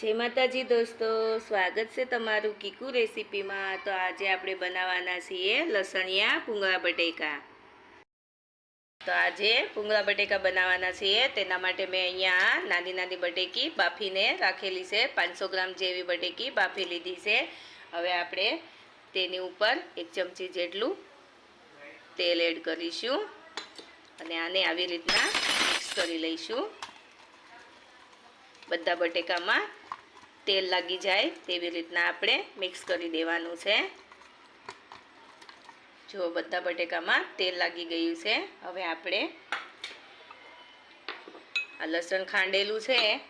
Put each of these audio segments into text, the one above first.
જય માતાજી દોસ્તો, સ્વાગત છે તમારું કીકુ રેસીપીમાં. તો આજે આપણે બનાવવાના છીએ લસણિયા પૂંગળા બટેકા. તો આજે પૂંગળા બટેકા બનાવવાના છીએ. તેના માટે મેં અહીંયા નાની નાની બટેકી બાફીને રાખેલી છે. પાંચસો ગ્રામ જેવી બટેકી બાફી લીધી છે. હવે આપણે તેની ઉપર એક ચમચી જેટલું તેલ એડ કરીશું અને આને આવી રીતના મિક્સ કરી લઈશું. બધા બટેકામાં તેલ લાગી જાય તેવી રીતના આપણે મિક્સ કરી દેવાનું છે. જો બધા બટેકામાં તેલ લાગી ગયું છે, હવે આપણે આ લસણ ખાંડેલું છે.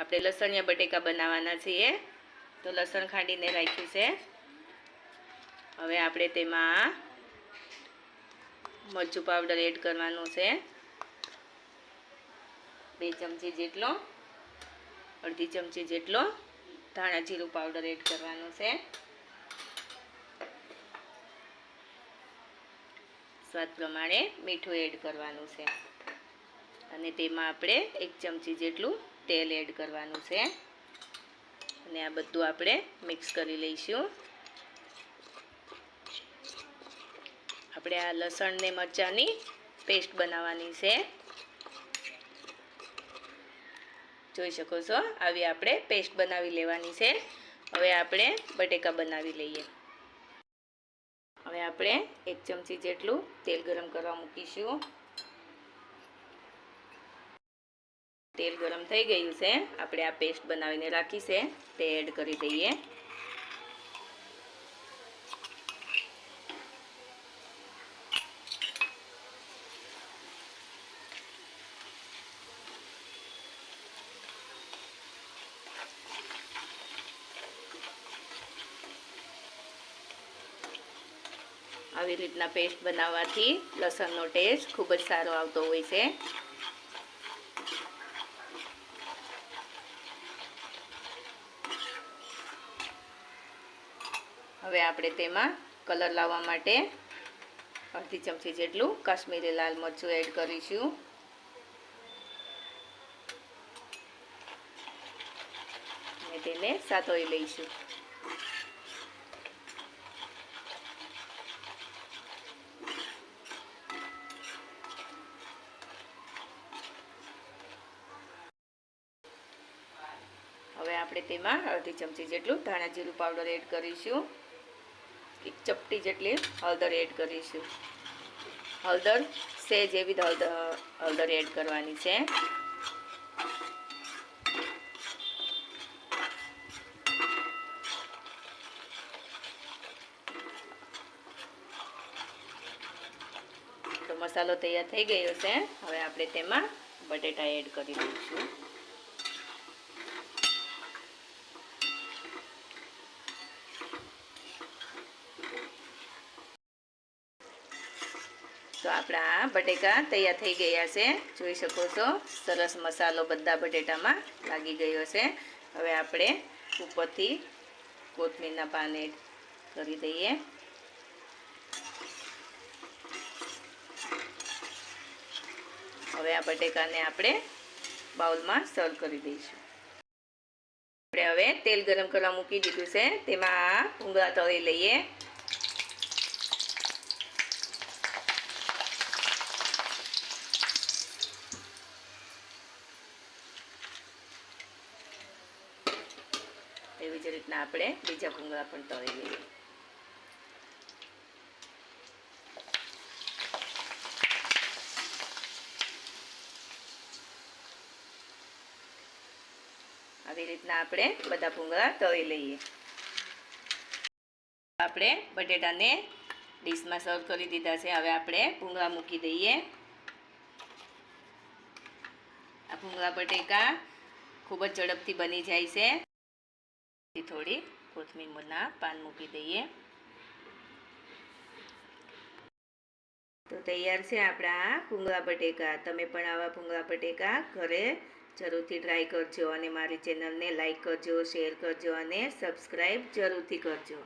આપણે લસણિયા બટેકા બનાવવાના છીએ, તો લસણ ખાંડીને રાખ્યું છે. હવે આપણે તેમાં મરચું પાવડર એડ કરવાનું છે. બે ચમચી જેટલો, અડધી ચમચી જેટલો ધાણા જીરું પાવડર એડ કરવાનો છે. સ્વાદ પ્રમાણે મીઠું એડ કરવાનું છે. અને તેમાં આપણે એક ચમચી જેટલું તેલ એડ કરવાનું છે. અને આ બધું આપણે મિક્સ કરી લઈશું. આપણે આ લસણ ને મરચાંની પેસ્ટ બનાવવાની છે. જોઈ શકો છો. આવી આપણે પેસ્ટ બનાવી લેવાની છે. હવે આપણે બટેકા બનાવી લઈએ. હવે આપણે એક ચમચી જેટલું તેલ ગરમ કરવા મૂકીશું. તેલ ગરમ થઈ ગયું છે. આપણે આ પેસ્ટ બનાવીને રાખી છે. તે એડ કરી દઈએ. આવી રીતના પેસ્ટ બનાવવાથી લસણનો ટેસ્ટ ખૂબ જ સારો આવતો હોય છે. હવે આપણે તેમાં કલર લાવવા માટે અડધી ચમચી જેટલું કાશ્મીરી લાલ મરચું એડ કરીશું. અને તેને સાતોઈ લઈશું. આપણે તેમાં અડધી ચમચી જેટલું ધાણા જીરું પાવડર એડ કરીશું. એક ચપટી જેટલી હળદર એડ કરીશું. હળદર સેજ એવી હળદર હળદર એડ કરવાની છે. તો મસાલો તૈયાર થઈ ગયો છે. હવે આપણે તેમાં બટેટા એડ કરી દઈશું. તો આપણા બટેકા તૈયાર થઈ ગયા છે. જોઈ શકો છો, સરસ મસાલો બધા બટેટામાં લાગી ગયો છે. હવે આપણે ઉપરથી કોથમીરના પાને કરી દઈએ. હવે આ બટેકાને આપણે બાઉલમાં સર્વ કરી દઈશું. આપણે હવે તેલ ગરમ કરવા મૂકી દીધું છે. તેમાં ભૂંગળા તળી લઈએ એવી રીતના આપણે બીજા ભૂંગળા પણ તળી લઈએ. આવી રીતના આપણે બધા ભૂંગળા તળી લઈએ. આપણે બટેટાને ડીશમાં સર્વ કરી દીધા છે. હવે આપણે ભૂંગળા મૂકી દઈએ. આ ભૂંગળા બટેકા ખૂબ જ ઝડપથી બની જાય છે. થોડી કોથમીરના પાન મૂકી દઈએ. તો તૈયાર છે આપણા ભૂંગળા બટેકા. તમે પણ આવા ભૂંગળા બટેકા ઘરે જરૂરથી ટ્રાય કરજો અને મારી ચેનલને લાઈક કરજો શેર કરજો અને સબસ્ક્રાઈબ જરૂરથી કરજો.